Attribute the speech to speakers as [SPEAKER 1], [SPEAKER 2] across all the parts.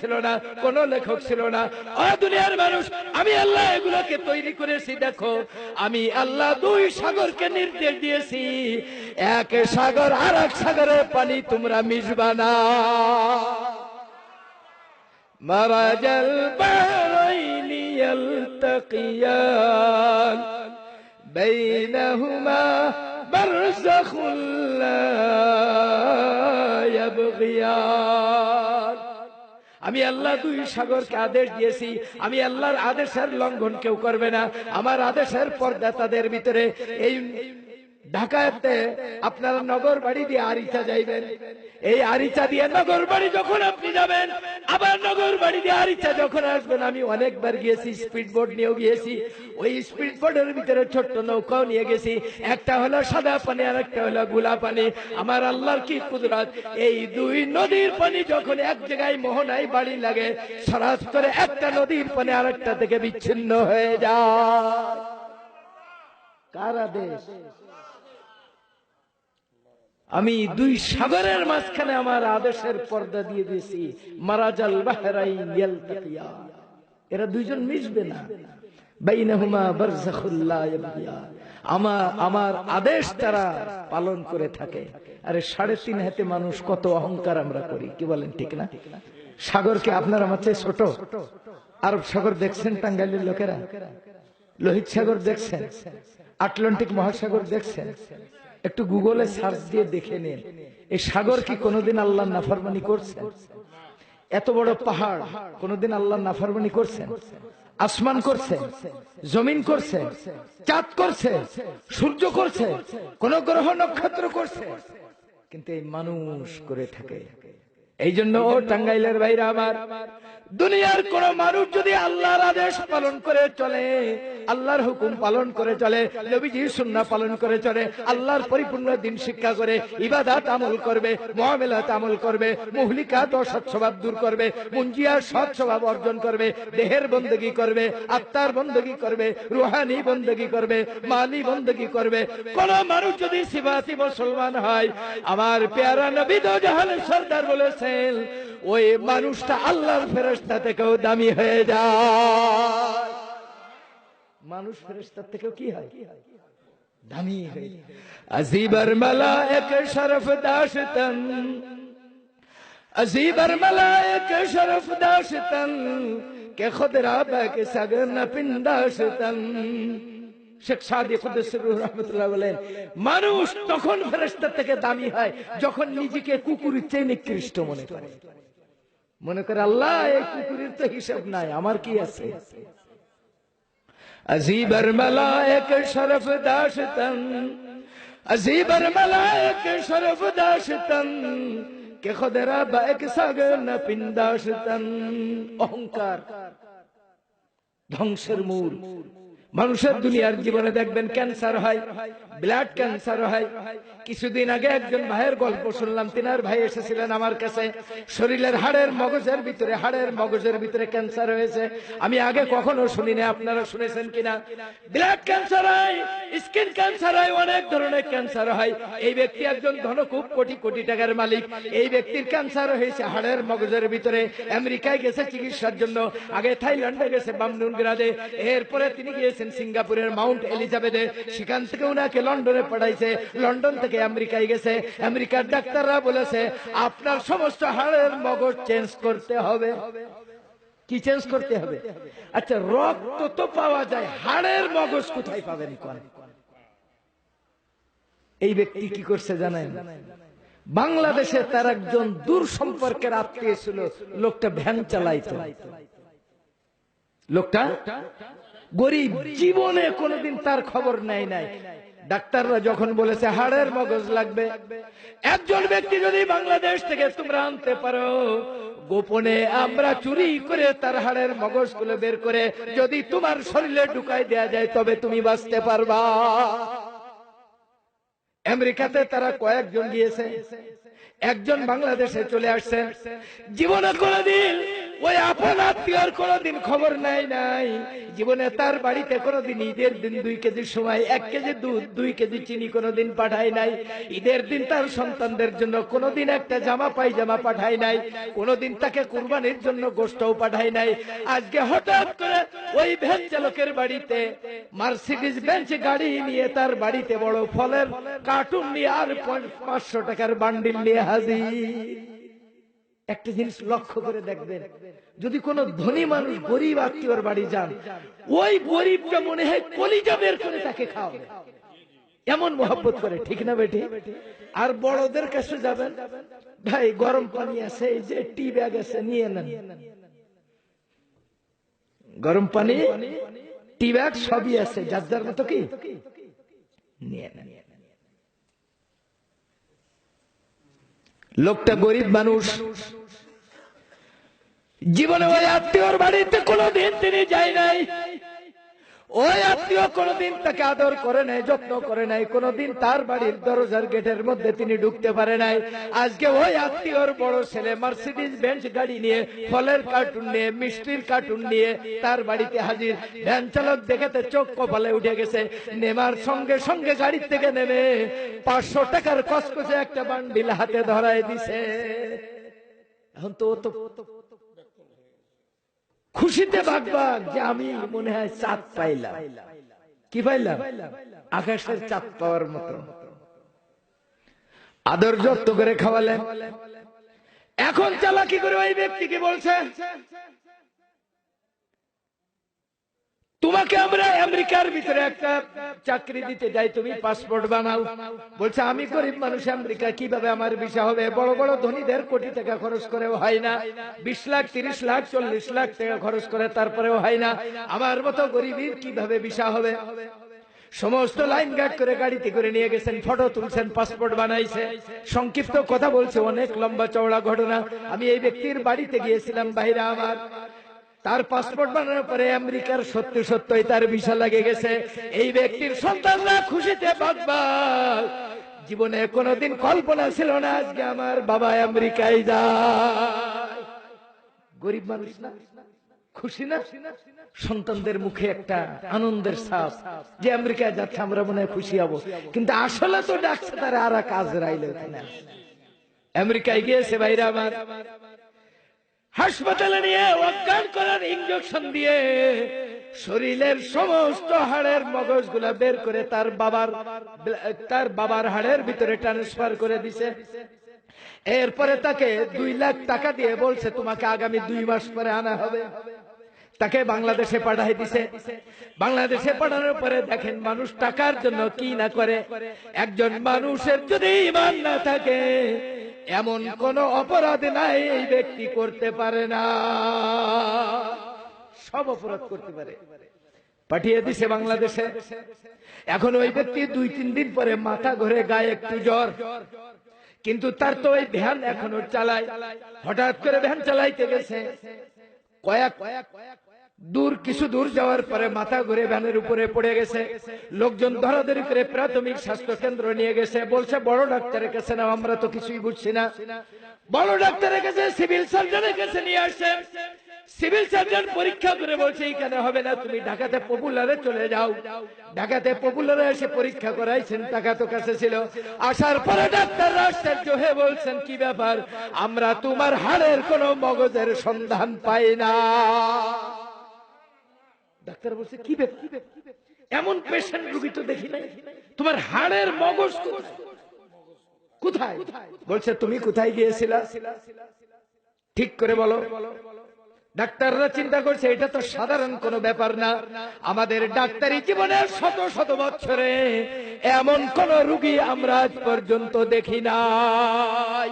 [SPEAKER 1] ছিল না, কোন লেখক ছিল না। ও দুনিয়ার মানুষ, আমি আল্লাহ এগুলোকে তৈরি করেছি, দেখো। আমি আল্লাহ দুই সাগরকে নির্দেশ দিয়েছি। এক সাগর আর এক সাগরের পানি তোমরা মিশবা না। মারাজাল বারাইনি ইয়ালতাকিয়ান বাইনহুমা বারযাখুল লা আমি আল্লাহ দুই সাগরকে আদেশ দিয়েছি। আমি আল্লাহর আদেশের লঙ্ঘন কেউ করবে না। আমার আদেশের পর্দা তাদের ভিতরে। এই ঢাকাতে আপনারা নগর বাড়ি দিয়ে আরিচা যাইবেন। এই আরিচা দিয়ে নগর বাড়ি যখন আপনি যাবেন, আবার নগর বাড়ি দিয়ে আরিচা যখন আসবেন, আমি অনেকবার গিয়েছি স্পিড বোট নিয়েও গিয়েছি। ওই স্পিড বোটের ভিতরে ছোট্ট নৌকাও নিয়ে গেছি। একটা হলো সাদা পানি আর একটা হলো গুলা পানি। আমার আল্লাহর কি কুদরত? এই দুই নদীর পানি যখন এক জায়গায় মোহনায় বাড়ি লাগে সরাস করে একটা নদীর পানি আর একটা থেকে বিচ্ছিন্ন হয়ে যায়। কারা দেশ? আমি দুই সাগরের মাঝখানে আমার আদেশের পর্দা দিয়ে দিয়েছি। মারাজাল বাহরাইন ইয়ালতাকিয়া। এরা দুইজন মিশবে না। বাইনাহুমা বারযাখুল লা ইয়াবগিয়া। আমার আমার আদেশ তারা পালন করে থাকে। আরে সাড়ে তিন হাতে মানুষ কত অহংকার আমরা করি কি বলেন ঠিক না? সাগরকে আপনার আমার চেয়ে ছোট? আরব সাগর দেখছেন টাঙ্গাইলের লোকেরা? লোহিত সাগর দেখছেন? আটলান্টিক মহাসাগর দেখছেন। একটু গুগলে সার্চ দিয়ে দেখে নিন। এই সাগর কি কোনোদিন আল্লাহ নাফরমানি করছে? এত বড় পাহাড় কোনোদিন আল্লাহ নাফরমানি করছেন আসমান করছে? জমিন করছে? চাঁদ করছে? সূর্য করছে? কোন গ্রহ নক্ষত্র করছে? কিন্তু এই মানুষ করে থাকে। এই জন্য টাঙ্গাইলের ভাইরা আমার দুনিয়ার কোন মানুষ যদি আল্লাহর আদেশ পালন করে চলে, আল্লাহর হুকুম পালন করে চলে, নবীজি সুন্না পালন করে চলে, আল্লাহর পরিপূর্ণ দিন শিক্ষা করে, ইবাদাত আমল করবে মহামেলাত আমল করবে, মুহলিকাত ও সৎস্বভাব দূর করবে মুঞ্জিয়ার সৎ স্বভাব অর্জন করবে, দেহের বন্দগি করবে, আত্মার বন্দগি করবে, রুহানি বন্দগি করবে, মালি বন্দগি করবে। কোন মানুষ যদি সিবাসি মুসলমান হয়, আমার পেয়ারা নবী দো জাহানের সর্দার বলেছেন, ওই মানুষটা আল্লাহর ফেরস্তা থেকেও দামি হয়ে যায়। মানুষ ফেরস্তার থেকেও কি হয়? দামি হয়ে আজিবর মালায়েক শরফ দাশতন আজিবর মালায়েক শরফ দাশতন কে খুদ রাবাক সগন পিন্দাশতন শেখ সাদি রহমতুল্লাহ বলেন, মানুষ তখন ফেরেশতা থেকে দামি হয় যখন নিজেকে কুকুরের চেয়ে নিকৃষ্ট মনে করে। মনে করে, আল্লাহ, এই কুকুরের তো হিসাব নাই, আমার কি আছে? আজিবর মালায়ক শরফ দাস তন আজিবর মালায়ক শরফ দাস তন কে বা এক সাগ না পিন্দাস তন ধ্বংসের মূল। মানুষের দুনিয়ার জীবনে দেখবেন ক্যান্সার হয় ব্লাড ক্যান্সার হয়। কিছুদিন আগে একজন ভাইয়ের গল্প শুনলাম। তিনার ভাই এসেছিলেন আমার কাছে। শরীরের হাড়ের মগজের ভিতরে, হাড়ের মগজের ভিতরে ক্যান্সার হয়েছে। আমি আগে কখনো শুনিনি। আপনারা শুনেছেন কিনা? ব্লাড ক্যান্সার হয় স্কিন ক্যান্সার হয়, অনেক ধরনের ক্যান্সার হয়। এই ব্যক্তি একজন ধনকুব কোটি কোটি টাকার মালিক। এই ব্যক্তির ক্যান্সার হয়েছে হাড়ের মগজের ভিতরে। আমেরিকায় গেছে চিকিৎসার জন্য। আগে থাইল্যান্ডে গেছে বামনুন গ্রাদে। এরপরে তিনি গিয়েছেন সিঙ্গাপুরের মাউন্ট এলিজাবেথে। সেখান থেকে উনাকে লন্ডনে পাঠাইছে লন্ডন থেকে আমেরিকায় গেছে, আমেরিকার ডাক্তাররা বলেছে, আপনার সমস্ত হাড়ের মগজ চেঞ্জ করতে হবে। কি চেঞ্জ করতে হবে? আচ্ছা রক্ত তো পাওয়া যায়, হাড়ের মগজ কোথায় পাবেন এই ব্যক্তি কি করছে জানেন? বাংলাদেশে তার একজন দূর সম্পর্কের আত্মীয় ছিল, লোকটা ভ্যান চালাইতো। লোকটা গরিব, জীবনে কোনোদিন তার খবর নেয় নাই। ডাক্তাররা যখন বলেছে হাড়ের মগজ লাগবে, একজন ব্যক্তি যদি বাংলাদেশ থেকে তোমরা আনতে পারো, গোপনে আমরা চুরি করে তার হাড়ের মগজগুলো বের করে যদি তোমার শরীরে ঢুকাই দেয়া যায়, তবে তুমি বাঁচতে পারবা। আমেরিকাতে তারা কয়েকজন গিয়েছে, একজন বাংলাদেশে চলে আসছেন জীবনে কোনদিন ওই আপন আত্মীয়র কোনোদিন খবর নাই নাই। জীবনে তার বাড়িতে কোনোদিন ঈদের দিন দুই কেজি সময়, এক কেজি দুধ, দুই কেজি চিনি কোনোদিন পাঠায় নাই। ঈদের দিন তার সন্তানদের জন্য কোনোদিন একটা জামা পায়জামা পাঠায় নাই। কোনোদিন তাকে কুরবানির জন্য গোষ্ঠও পাঠায় নাই। আজকে হঠাৎ করে ওই ভ্যান চালকের বাড়িতে মার্সিডিজ বেঞ্চ গাড়ি নিয়ে তার বাড়িতে বড় ফলের কার্টুন নিয়ে আর পাঁচশো টাকার বান্ডিল নিয়ে হাজির। একটা জিনিস লক্ষ্য করে দেখবেন। যদি কোন ধনী মানুষ গরিব আত্মীয়র বাড়ি যান ওই গরিবটা মনে হয় কলিজা বের করে তাকে খাওয়াবে। এমন মোহাব্বত করে ঠিক না বেটি? আর বড়দের কাছে যাবেন? ভাই গরম পানি আছে এই যে টি ব্যাগ আছে নিয়ে নেন। গরম পানি টি ব্যাগ সবই আছে যার যার মতো কি? নিয়ে নেন। লোকটা গরিব মানুষ। জীবনে ওই আত্মীয়র বাড়িতে কোনোদিন তিনি যায় নাই। ওই আত্মীয় কোনোদিন তাকে আদর করে নাই, যত্ন করে নাই, কোনোদিন তার বাড়ির দরজার গেটের মধ্যে তিনি ঢুকতে পারে নাই। আজকে ওই আত্মীয়র বড় ছেলে মার্সিডিজ বেঞ্চ গাড়ি নিয়ে, ফলের কার্টুন নিয়ে, মিষ্টির কার্টুন নিয়ে তার বাড়িতে হাজির। ভ্যান চালক দেখেতে চোখ কপালে উঠে গেছে। নেমার সঙ্গে সঙ্গে গাড়ি থেকে নেমে পাঁচশো টাকার কসকসে একটা বান্ডিল হাতে ধরায় দিছে। এখন তো তো খুশিতে বাগবাগ যে আমি মনে হয় চাঁদ পাইলাম। কি পাইলাম? আকাশের চাঁদ পাওয়ার মতো। আদর যত্ন করে খাওয়ালেন। এখন চালাকি করে ওই ব্যক্তিকে বলছে তোমাকে আমরা আমেরিকার ভিতরে একটা চাকরি দিতে যাই, তুমি পাসপোর্ট বানাও। বলছে, আমি গরিব মানুষ, আমেরিকা কীভাবে আমার ভিসা হবে? বড় বড় ধনীদের কোটি টাকা খরচ করেও হয় না। বিশ লাখ, তিরিশ লাখ, চল্লিশ লাখ টাকা খরচ করে তারপরেও হয় না। আমার মতো গরিবের কীভাবে ভিসা হবে? সমস্ত লাইন গার্ড করে গাড়িতে করে নিয়ে গেছেন, ফটো তুলছেন পাসপোর্ট বানাইছে। সংক্ষিপ্ত কথা বলছে, অনেক লম্বা চওড়া ঘটনা। আমি এই ব্যক্তির বাড়িতে গিয়েছিলাম বাইরে আমার। তার পাসপোর্ট বানানোর পরে আমেরিকার সত্যি সত্যই তার ভিসা লাগে গেছে। এই ব্যক্তির সন্তানরা খুশিতে বাগবাগ জীবনে কোনোদিন কল্পনা ছিল না আজকে আমার বাবা আমেরিকায় যায়। গরিব মানুষ না? খুশি না? সন্তানদের মুখে একটা আনন্দের ছাপ যে আমেরিকায় যাচ্ছে, আমরা মনে খুশি হব। কিন্তু আসলে তো ডাকছে তারা আর কাজ রাইলে আমেরিকায় গিয়েছে ভাইরা আমার। হাসপাতালে নিয়ে অজ্ঞান করার ইঞ্জেকশন দিয়ে শরীরের সমস্ত হাড়ের মগজগুলা বের করে তার বাবার তার বাবার হাড়ের ভিতরে ট্রান্সফার করে দিছে। এরপরে তাকে দুই লাখ টাকা দিয়ে বলছে, তোমাকে আগামী দুই মাস পরে আনা হবে। তাকে বাংলাদেশে পাঠাই দিছে। বাংলাদেশে পাঠানোর পরে দেখেন মানুষ টাকার জন্য কি না করে। একজন মানুষের যদি ইমান না থাকে এমন কোন অপরাধ নাই এই ব্যক্তি করতে পারে না। সব অপরাধ করতে পারে। পাঠিয়ে দিছে বাংলাদেশে। এখন ওই ব্যক্তি দুই, তিন দিন পরে মাথা ঘরে গায়ে একটু জ্বর। কিন্তু তার তো ওই ভ্যান এখনও চালায়। হঠাৎ করে ভ্যান চালাইতে গেছে। কয়েক দূর, কিছু দূর যাওয়ার পরে মাথা ঘুরে ভ্যানের উপরে পড়ে গেছে। লোকজন ধরাধরি করে প্রাথমিক স্বাস্থ্য কেন্দ্র নিয়ে গেছে। বলছে, বড় ডাক্তারের কাছে না আমরা তো কিছুই বুঝছি না। বড় ডাক্তারের কাছে সিভিল সার্জনের কাছে নিয়ে আসছেন সিভিল সার্জন পরীক্ষা করে বলছে এখানে হবে না, তুমি ঢাকাতে পপুলারে চলে যাও। ঢাকাতে পপুলারে এসে পরীক্ষা করাইছেন, টাকা তো কাছে ছিল। আসার পরে ডাক্তার আশ্চর্য হয়ে বলছেন, কি ব্যাপার? আমরা তোমার হাড়ের কোন মগজের সন্ধান পাই না। ডাক্তার বলছে, কি এমন পেশেন্ট রুগী তো দেখি নাই। তোমার হাড়ের মগজ কোথায়? বলছে, তুমি কোথায় গিয়েছিলা? ঠিক করে বলো। ডাক্তাররা চিন্তা করছে, এটা তো সাধারণ কোনো ব্যাপার না। আমাদের ডাক্তারি জীবনের শত শত বছরে এমন কোন রুগী আমরা আজ পর্যন্ত দেখি নাই।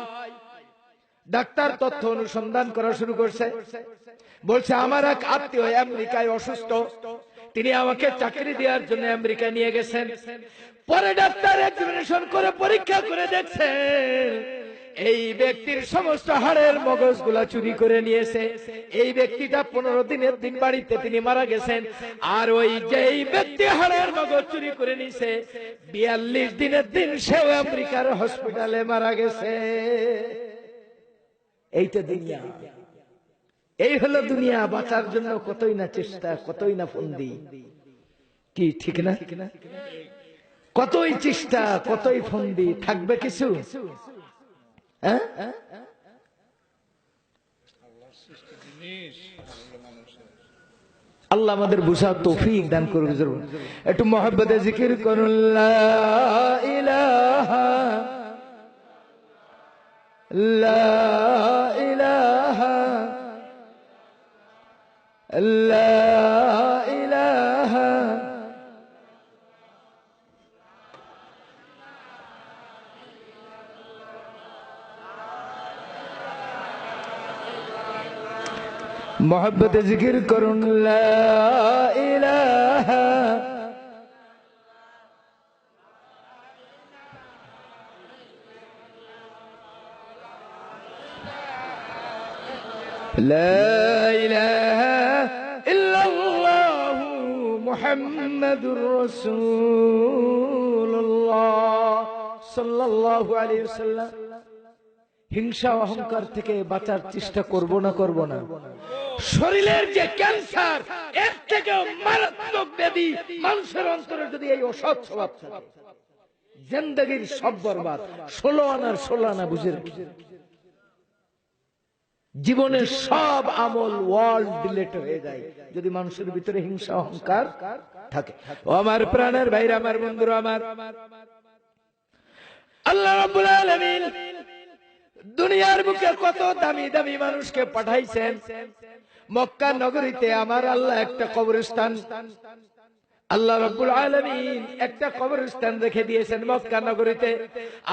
[SPEAKER 1] ডাক্তার তথ্য অনুসন্ধান করা শুরু করছে। বলছে, আমার এক আত্মীয় আমেরিকায় অসুস্থ। তিনি আমাকে চাকরি দেওয়ার জন্য আমেরিকা নিয়ে গেছেন। পরে ডাক্তার এক্সামিনেশন করে পরীক্ষা করে দেখছে, এই ব্যক্তির সমস্ত হাড়ের মগজগুলা চুরি করে নিয়েছে। এই ব্যক্তিটা পনেরো দিনের দিন বাড়িতে তিনি মারা গেছেন। আর ওই যে ব্যক্তি হাড়ের মগজ চুরি করে নিয়েছে, বিয়াল্লিশ দিনের দিন সেও আমেরিকার হসপিটালে মারা গেছে। এইটা দুনিয়া। এই হলো দুনিয়া, বাঁচার জন্য কতই না চেষ্টা, কতই না ফন্দি। কি, ঠিক না? কতই চেষ্টা, কতই ফন্দি, থাকবে কিছু? হ্যাঁ? আল্লাহ আমাদের বুঝার তৌফিক দান করবে জরুর একটু মহব্বতে জিকির করুন, লা ইলাহা লা লা ইলাহা মোহব্বত জিকির করুন লা ইলাহা لا إله মুহাম্মাদুর রাসূলুল্লাহ সাল্লাল্লাহু হিংসা অহংকার থেকে বাঁচার চেষ্টা করব না করব না। শরীরের যে ক্যান্সার, এর থেকে মারাত্মক ব্যাধি মানুষের অন্তরে যদি এই অসৎ স্বভাব থাকে, জিন্দগির সব বরবাদ, ষোলো আনার ষোলো আনা বুঝের জীবনের সব আমল ওয়ার্ল্ড ডিলেট হয়ে যায়। যদি মানুষের ভিতরে হিংসা, অহংকার থাকে। আমার প্রাণের ভাইরা, আমার বন্ধুরা, আমার আল্লাহ রাব্বুল আলামিন দুনিয়ার বুকে কত দামি দামি মানুষকে পাঠাইছেন। মক্কা নগরীতে আমার আল্লাহ একটা কবরস্থান। আল্লাহ রব্বুল আলমিন একটা কবরস্থান রেখে দিয়েছেন মক্কা নগরীতে।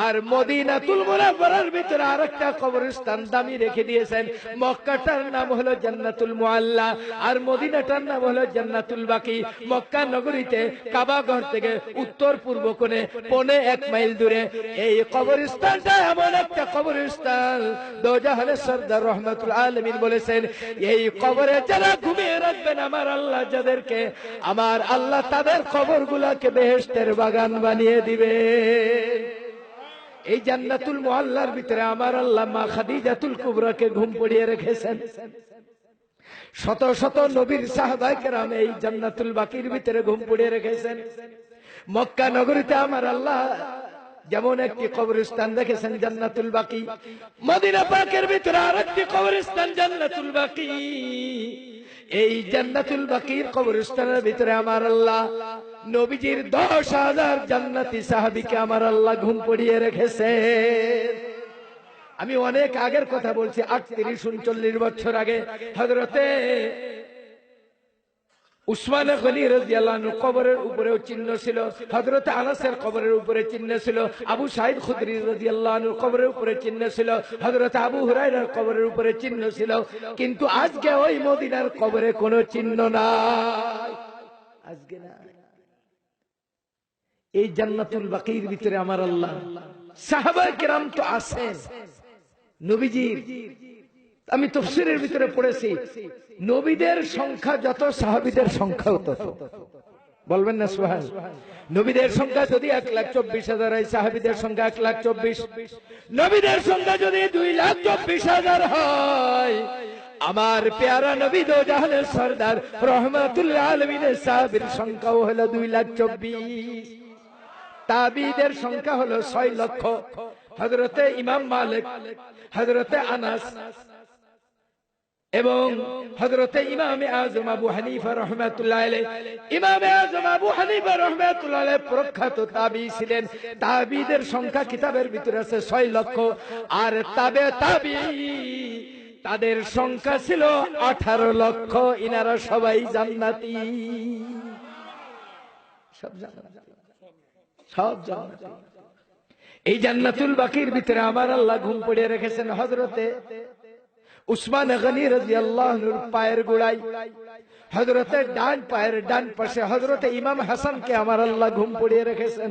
[SPEAKER 1] আর মদিনাতুল মুনাওয়ারার ভিতরে আরেকটা কবরস্থান দামি রেখে দিয়েছেন। মক্কাটার নাম হলো জান্নাতুল মুআল্লা, আর মদিনাটার নাম হলো জান্নাতুল বাকি। মক্কা নগরীতে কাবা ঘর থেকে উত্তর পূর্ব কোণে পনে এক মাইল দূরে। এই কবরস্থানটা এমন একটা কবরস্থান দোজাহানের সর্দার রহমতুল আলমিন বলেছেন, এই কবরে যারা ঘুমিয়ে রাখবেন আমার আল্লাহ যাদেরকে, আমার আল্লাহ তাদের কবর গুলাকে বেহেস্তের বাগান বানিয়ে দিবে। এই জান্নাতুল মোহাল্লার ভিতরে আমার আল্লাহ মা খাদিজাতুল কুবরাকে ঘুম পড়িয়ে রেখেছেন। শত শত নবীর সাহবাইকেরাম এই জান্নাতুল বাকির ভিতরে ঘুম পড়িয়ে রেখেছেন। মক্কা নগরীতে আমার আল্লাহ যেমন একটি কবরস্থান রেখেছেন জান্নাতুল বাকি, মদিনা পাকের ভিতরে আর একটি কবরস্থান জান্নাতুল বাকি। এই জান্নাতুল বাকির কবরস্থানের ভিতরে আমার আল্লাহ। নবীজির দশ হাজার জান্নাতি সাহাবিকে আমার আল্লাহ ঘুম পড়িয়ে রেখেছে। আমি অনেক আগের কথা বলছি, আটত্রিশ, উনচল্লিশ বছর আগে হজরতে উসমান গনি রাদিয়াল্লাহু কবরের উপরেও চিহ্ন ছিল, হযরত আনাসের কবরের উপরে চিহ্ন ছিল, আবু সাইদ খুদরি রাদিয়াল্লাহু কবরের উপরে চিহ্ন ছিল, হযরত আবু হুরায়রার কবরের উপরে চিহ্ন ছিল। কিন্তু আজকে ওই মদিনার কবরে কোনো চিহ্ন নাই। আজকে না এই জান্নাতুল বাকির ভিতরে আমার আল্লাহ। সাহাবায়ে কেরাম তো আছেন। নবীজির আমি তফসিরের ভিতরে পড়েছি, নবীদের সংখ্যা যত, সাহাবিদের সংখ্যাও তত। বলবেন না সোহান নবীদের সংখ্যা যদি এক লাখ চব্বিশ হাজার হয়, সাহাবিদের সংখ্যা এক লাখ চব্বিশ। নবীদের সংখ্যা যদি দুই লাখ চব্বিশ হাজার হয়, আমার পেয়ারা নবী দো জাহানের সর্দার, রহমাতুল্লাহ আলমিনের সাহাবির সংখ্যাও হলো দুই লাখ চব্বিশ। তাবিদের সংখ্যা হলো ছয় লক্ষ। হজরতে ইমাম মালিক হজরতে আনাস এবং হজরতে ইমামে আজম আবু হানিফা রহমাতুল্লাহ ইমামে আজম আবু হানিফা রহমাতুল্লাহ প্রখ্যাত তাবি ছিলেন। তাবিদের সংখ্যা কিতাবের ভিতরে আছে ছয় লক্ষ। আর তাবে তাবি তাদের সংখ্যা ছিল আঠারো লক্ষ। ইনারা সবাই জান্নাতি। সব জান্নাতি। সব জান্নাতি। এই জান্নাতুল বাকির ভিতরে আমার আল্লাহ ঘুম পড়িয়ে রেখেছেন হজরতে উসমান গনি রাজি আল্লাহ পায়ের গোড়াই হজরতের ডান পায়ের ডান পাশে হজরত ইমাম হাসানকে আমার আল্লাহ ঘুম পড়িয়ে রেখেছেন।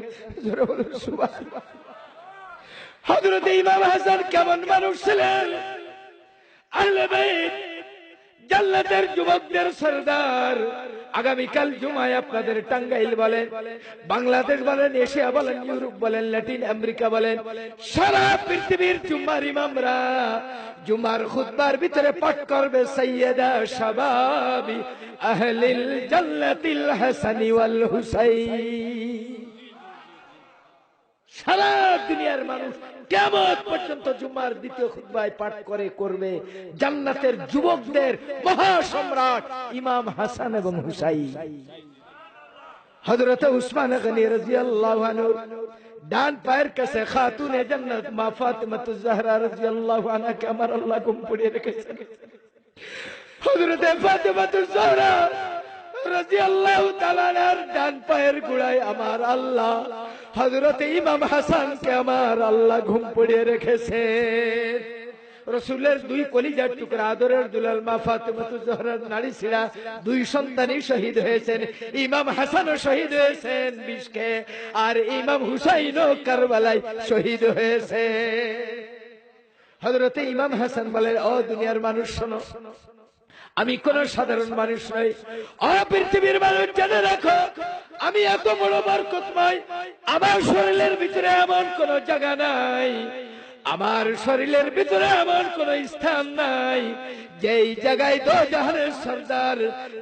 [SPEAKER 1] হজরত ইমাম হাসান কেমন মানুষ ছিলেন? বাইত, জান্নাতের যুবকদের সর্দার। আগামীকাল জুমায় আপনাদের টাঙ্গাইল বলেন, বাংলাদেশ বলেন, এশিয়া বলেন, ইউরোপ বলেন, ল্যাটিন আমেরিকা বলেন, সারা পৃথিবীর জুম্মার ইমামরা জুমার খুদ্বার ভিতরে পাঠ করবে সৈয়দা শাবাবি আহলিল জল্লাতিল হাসানি ওয়াল হুসাইন। সারা দুনিয়ার মানুষ কেমন পর্যন্ত জুম্মার দ্বিতীয় খুতবায় পাঠ করে, করবে? জান্নাতের যুবকদের মহাসম্রাট ইমাম হাসান এবং হুসাই হযরত উসমান গনি রাদিয়াল্লাহু আনহু ডান পায়ের কাছে খাতুনে জান্নাত, মা ফাতিমাতুজ জাহরা রাদিয়াল্লাহু আনহাকে আমার আল্লাহ গুম পড়িয়ে রেখেছেন হযরত ফাতিমাতুজ জাহরা রাদিয়াল্লাহু তাআলার ডান পায়ের গোড়ায় আমার আল্লাহ হযরত ইমাম হাসানকে আমার আল্লাহ ঘুম পড়িয়ে রেখেছে। রসুলের দুই কলিজার টুকরা, আদরের দুলাল মা ফাতেমাতুজ নারী ছিলা দুই সন্তানই শহীদ হয়েছেন। ইমাম হাসানও শহীদ হয়েছেন বিশকে, আর ইমাম হুসাইনও কারবালায় শহীদ হয়েছে। হযরতে ইমাম হাসান বলে ও দুনিয়ার মানুষ শোনো, আমি কোন সাধারণ মানুষ নই। অ পৃথিবীর মানুষ জেনে রাখো আমি এত বড় বরকতময় আমার শরীরের ভিতরে এমন কোন জায়গা নাই। আমার শরীরের ভিতরে এমন কোন স্থান নাই। যেই জায়গায় দো জাহানের সর্দার,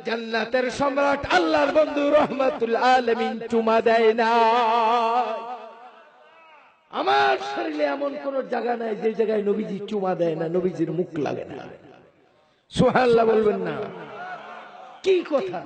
[SPEAKER 1] জান্নাতের সম্রাট, আল্লাহর বন্ধু রহমাতুল আলমিন চুমা দেয় না। আমার শরীরে এমন কোন জায়গা নাই যে জায়গায় নবীজি চুমা দেয় না, নবীজির মুখ লাগে না। সোহাল্লাহ বলবেন না। কি কথা?